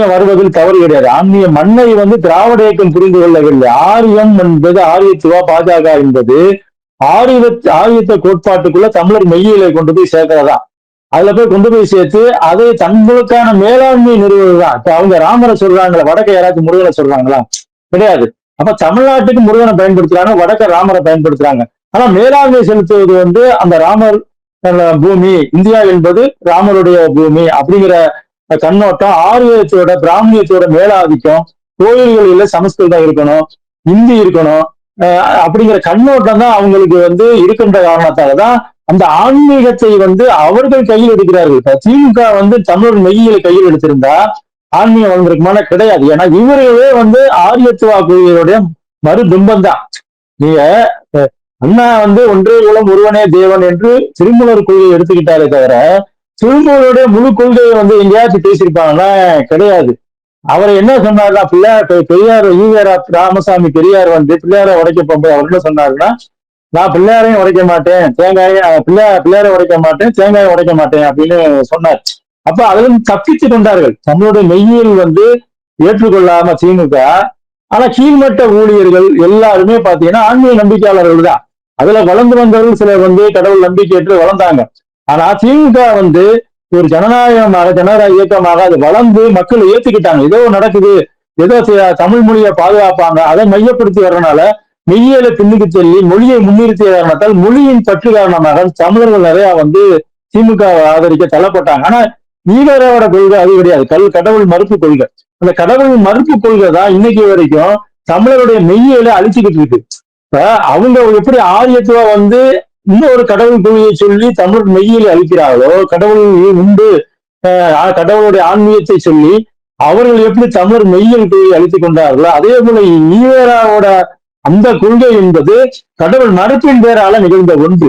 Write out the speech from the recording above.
ஆன்மீகம் வருவதில் தவறு கிடையாது. ஆன்மீக மண்ணை வந்து திராவிட இயக்கம் புரிந்து கொள்ளவில்லை. ஆரியம் என்பது ஆரியத்துவா பாஜக என்பது ஆரிய ஆரியத்த கோட்பாட்டுக்குள்ள தமிழர் மெய்யியலை கொண்டு போய் சேர்க்கிறதா? அதுல போய் கொண்டு போய் சேர்த்து அதை தங்களுக்கான மேலாண்மை நிறுவுவதுதான் இப்ப அவங்க ராமரை சொல்றாங்களா வடக்க யாராச்சும் முருகனை சொல்றாங்களா? கிடையாது. அப்ப தமிழ்நாட்டுக்கு முருகனை பயன்படுத்துறாங்க வடக்க ராமரை பயன்படுத்துறாங்க. ஆனா மேலாண்மை செலுத்துவது வந்து அந்த ராமர் பூமி இந்தியா என்பது ராமருடைய பூமி அப்படிங்கிற கண்ணோட்டம் ஆரியத்தோட பிராமணியத்தோட மேலாதிக்கம் கோயில்களில சமஸ்கிருதம் இருக்கணும் இந்தி இருக்கணும். அப்படிங்கிற கண்ணோட்டம் தான் அவங்களுக்கு வந்து இருக்கின்ற காரணத்தால தான் அந்த ஆன்மீகத்தை வந்து அவர்கள் கையில் எடுக்கிறார்கள். இப்ப திமுக வந்து தமிழர் மெய்யியலை கையில் எடுத்திருந்தா ஆன்மீகம் வந்திருக்குமான கிடையாது. ஏன்னா இவர்களே வந்து ஆரியத்துவா கொள்கையுடைய மறுபிம்பம் தான். நீங்க அண்ணா வந்து ஒன்றே குலம் ஒருவனே தேவன் என்று திருமலர் கொள்கையை எடுத்துக்கிட்டாரே தவிர திருமூலருடைய முழு கொள்கையை வந்து எங்கேயாச்சும் பேசியிருப்பாங்கன்னா கிடையாது. அவர் என்ன சொன்னார்னா பிள்ளையார் பெ- பெரியார் ஈவேரா ராமசாமி பெரியார் வந்து பிள்ளையாரை உடைக்க போகும்போது அவர் என்ன சொன்னாருன்னா நான் பிள்ளையாரையும் உடைக்க மாட்டேன் தேங்காயை அஹ், பிள்ளையார் பிள்ளையாரை உடைக்க மாட்டேன் தேங்காயை உடைக்க மாட்டேன் அப்படின்னு சொன்னார். அப்ப அதிலும் தப்பித்து கொண்டார்கள். தன்னுடைய மெய்யியல் வந்து ஏற்றுக்கொள்ளாம திமுக ஆனா கீழ்மட்ட ஊழியர்கள் எல்லாருமே பாத்தீங்கன்னா ஆன்மீக நம்பிக்கையாளர்கள் தான். அதுல வளர்ந்து வந்தவர்கள் சிலர் வந்து கடவுள் நம்பிக்கையற்று வளர்ந்தாங்க. ஆனா திமுக வந்து ஒரு ஜனநாயகமாக ஜனநாயக இயக்கமாக அது வளர்ந்து மக்கள் ஏத்துக்கிட்டாங்க. ஏதோ நடக்குது. ஏதோ தமிழ் மொழியை பாதுகாப்பாங்க. அதை மையப்படுத்தி வர்றதுனால மெய்யியலை பின்னுக்கு சொல்லி மொழியை முன்னிறுத்திய காரணத்தால் மொழியின் பற்று காரணமாக தமிழர்கள் நிறைய வந்து திமுக ஆதரிக்க தள்ளப்பட்டாங்க. ஆனா ஈவேராவோட கொள்கை அது கிடையாது. கல் கடவுள் மறுப்பு கொள்கை. அந்த கடவுள் மறுப்பு கொள்கை தான் இன்னைக்கு வரைக்கும் தமிழருடைய மெய்யியலை அழிச்சுக்கிட்டு இருக்கு. இப்ப அவங்க எப்படி ஆரியத்துவ வந்து இன்னொரு கடவுள் கொள்கையை சொல்லி தமிழ் மெய்யில் அழிக்கிறார்களோ கடவுள் உண்டு அஹ் கடவுளுடைய ஆன்மீகத்தை சொல்லி அவர்கள் எப்படி தமிழர் மெய்யில் கொள்கையை அழித்துக் கொண்டார்களோ அதே போல ஈவேராவோட அந்த கொள்கை என்பது கடவுள் மறுப்பின் பேரால நிகழ்ந்த ஒன்று.